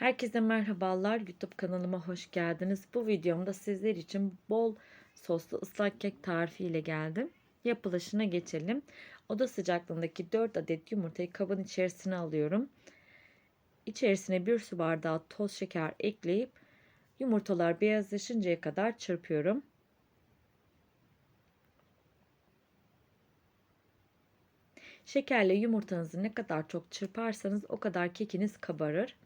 Herkese merhabalar. YouTube kanalıma hoş geldiniz. Bu videomda sizler için bol soslu ıslak kek tarifi ile geldim. Yapılışına geçelim. Oda sıcaklığındaki 4 adet yumurtayı kabın içerisine alıyorum. İçerisine 1 su bardağı toz şeker ekleyip yumurtalar beyazlaşıncaya kadar çırpıyorum. Şekerle yumurtanızı ne kadar çok çırparsanız o kadar kekiniz kabarır.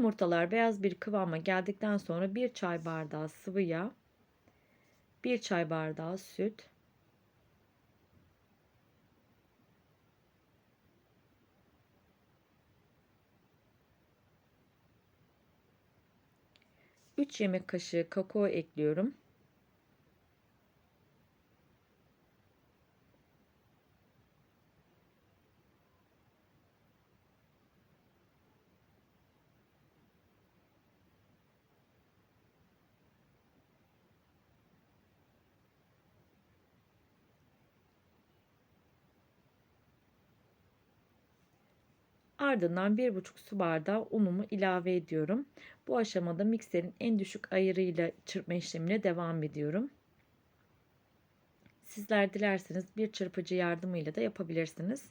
Yumurtalar beyaz bir kıvama geldikten sonra 1 çay bardağı sıvı yağ, 1 çay bardağı süt, Üç yemek kaşığı kakao ekliyorum. Ardından 1,5 su bardağı unumu ilave ediyorum. Bu aşamada mikserin en düşük ayarıyla çırpma işlemine devam ediyorum. Sizler dilerseniz bir çırpıcı yardımıyla da yapabilirsiniz.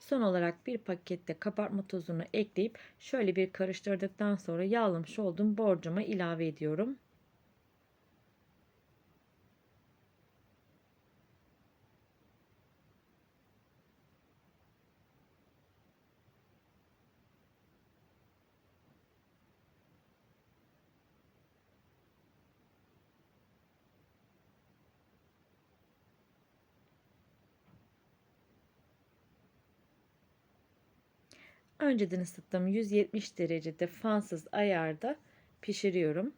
Son olarak bir pakette kabartma tozunu ekleyip şöyle bir karıştırdıktan sonra yağlamış olduğum borcama ilave ediyorum. Önceden ısıttığım 170 derecede fansız ayarda pişiriyorum.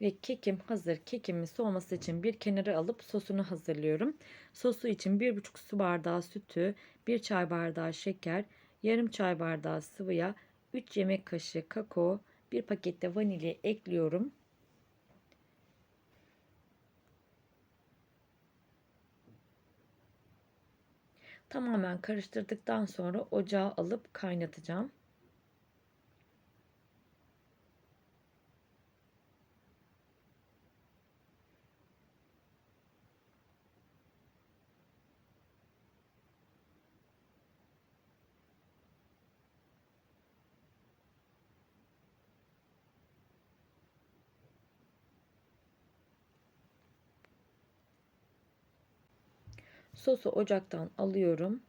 Ve kekim hazır. Kekimin soğuması için bir kenara alıp sosunu hazırlıyorum. Sosu için 1,5 su bardağı sütü, 1 çay bardağı şeker, yarım çay bardağı sıvı yağ, 3 yemek kaşığı kakao, 1 pakette vanilya ekliyorum. Tamamen karıştırdıktan sonra ocağa alıp kaynatacağım. Sosu ocaktan alıyorum.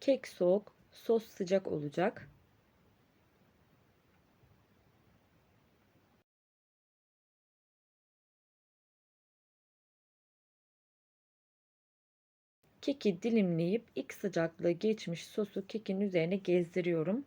Kek soğuk, sos sıcak olacak. Keki dilimleyip ilk sıcaklığı geçmiş sosu kekin üzerine gezdiriyorum.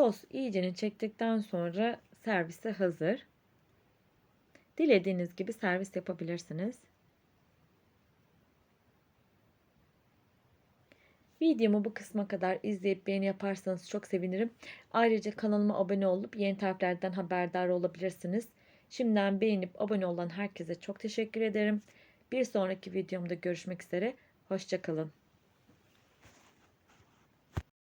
Sos iyicene çektikten sonra servise hazır. Dilediğiniz gibi servis yapabilirsiniz. Videomu bu kısma kadar izleyip beğeni yaparsanız çok sevinirim. Ayrıca kanalıma abone olup yeni tariflerden haberdar olabilirsiniz. Şimdiden beğenip abone olan herkese çok teşekkür ederim. Bir sonraki videomda görüşmek üzere. Hoşçakalın.